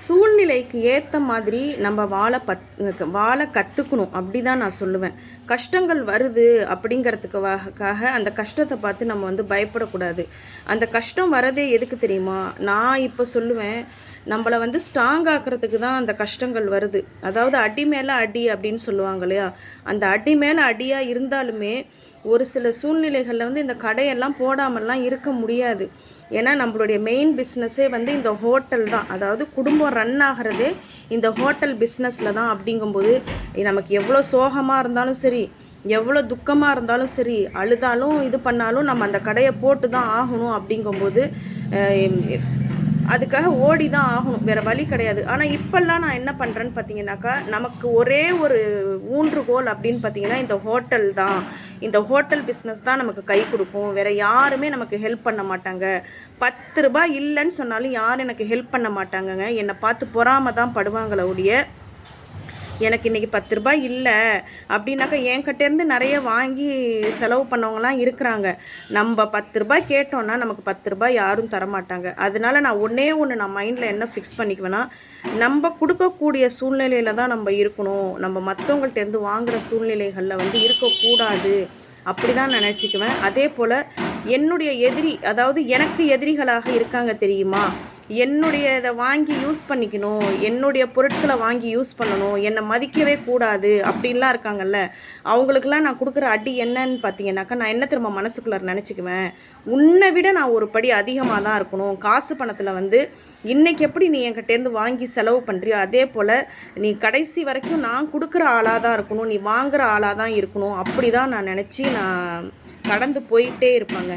சூழ்நிலைக்கு ஏற்ற மாதிரி நம்ம வாழ பத் வாழ கற்றுக்கணும் அப்படி தான் நான் சொல்லுவேன். கஷ்டங்கள் வருது அப்படிங்கிறதுக்காக அந்த கஷ்டத்தை பார்த்து நம்ம வந்து பயப்படக்கூடாது. அந்த கஷ்டம் வரதே எதுக்கு தெரியுமா? நான் இப்போ சொல்லுவேன் நம்மளை வந்து ஸ்ட்ராங் ஆக்கிறதுக்கு தான் அந்த கஷ்டங்கள் வருது. அதாவது அடி மேலே அடி அப்படின்னு சொல்லுவாங்க இல்லையா? அந்த அடி மேலே அடியாக இருந்தாலுமே ஒரு சில சூழ்நிலைகளில் வந்து இந்த கடையெல்லாம் போடாமல்லாம் இருக்க முடியாது. ஏன்னா நம்மளுடைய மெயின் பிஸ்னஸே வந்து இந்த ஹோட்டல் தான். அதாவது குடும்பம் ரன் ஆகிறதே இந்த ஹோட்டல் பிஸ்னஸில் தான் அப்படிங்கும்போது நமக்கு எவ்வளோ சோகமாக இருந்தாலும் சரி எவ்வளோ துக்கமாக இருந்தாலும் சரி அழுதாலும் இது பண்ணாலும் நம்ம அந்த கடையை போட்டு தான் ஆகணும் அப்படிங்கும்போது அதுக்காக ஓடி தான் ஆகணும். வேறு வழி கிடையாது. ஆனால் இப்போல்லாம் நான் என்ன பண்ணுறேன்னு பார்த்தீங்கன்னாக்கா நமக்கு ஒரே ஒரு ஊன்றுகோல் அப்படின்னு பார்த்தீங்கன்னா இந்த ஹோட்டல் தான். இந்த ஹோட்டல் பிஸ்னஸ் தான் நமக்கு கை கொடுக்கும். வேறு யாருமே நமக்கு ஹெல்ப் பண்ண மாட்டாங்க. பத்து ரூபாய் இல்லைன்னு சொன்னாலும் யாரும் எனக்கு ஹெல்ப் பண்ண மாட்டாங்கங்க. என்னை பார்த்து பொறாம தான் படுவாங்களே ஒழிய எனக்கு இன்றைக்கி பத்து ரூபாய் இல்லை அப்படின்னாக்கா என்கிட்டேருந்து நிறைய வாங்கி செலவு பண்ணவங்களாம் இருக்கிறாங்க. நம்ம பத்து ரூபாய் கேட்டோன்னா நமக்கு பத்து ரூபாய் யாரும் தரமாட்டாங்க. அதனால நான் ஒன்றே ஒன்று நான் மைண்டில் என்ன ஃபிக்ஸ் பண்ணிக்குவேன்னா நம்ம கொடுக்கக்கூடிய சூழ்நிலையில் தான் நம்ம இருக்கணும். நம்ம மற்றவங்கள்ட்டேருந்து வாங்குகிற சூழ்நிலைகளில் வந்து இருக்கக்கூடாது. அப்படி தான் நினச்சிக்குவேன். அதே போல் என்னுடைய எதிரி அதாவது எனக்கு எதிரிகளாக இருக்காங்க தெரியுமா? என்னுடைய இதை வாங்கி யூஸ் பண்ணிக்கணும் என்னுடைய பொருட்களை வாங்கி யூஸ் பண்ணணும் என்னை மதிக்கவே கூடாது அப்படின்லாம் இருக்காங்கல்ல. அவங்களுக்கெல்லாம் நான் கொடுக்குற அடி என்னன்னு பார்த்தீங்கன்னாக்கா நான் என்ன திரும்ப மனசுக்குள்ளே நினச்சிக்குவேன்? உன்னை விட நான் ஒரு படி அதிகமாக தான் இருக்கணும். காசு பணத்தில் வந்து இன்றைக்கி எப்படி நீ என்கிட்டேருந்து வாங்கி செலவு பண்ணுறியோ அதே போல் நீ கடைசி வரைக்கும் நான் கொடுக்குற ஆளாக தான் இருக்கணும் நீ வாங்குகிற ஆளாக தான் இருக்கணும். அப்படி தான் நான் நினச்சி நான் கடந்து போயிட்டே இருப்பாங்க.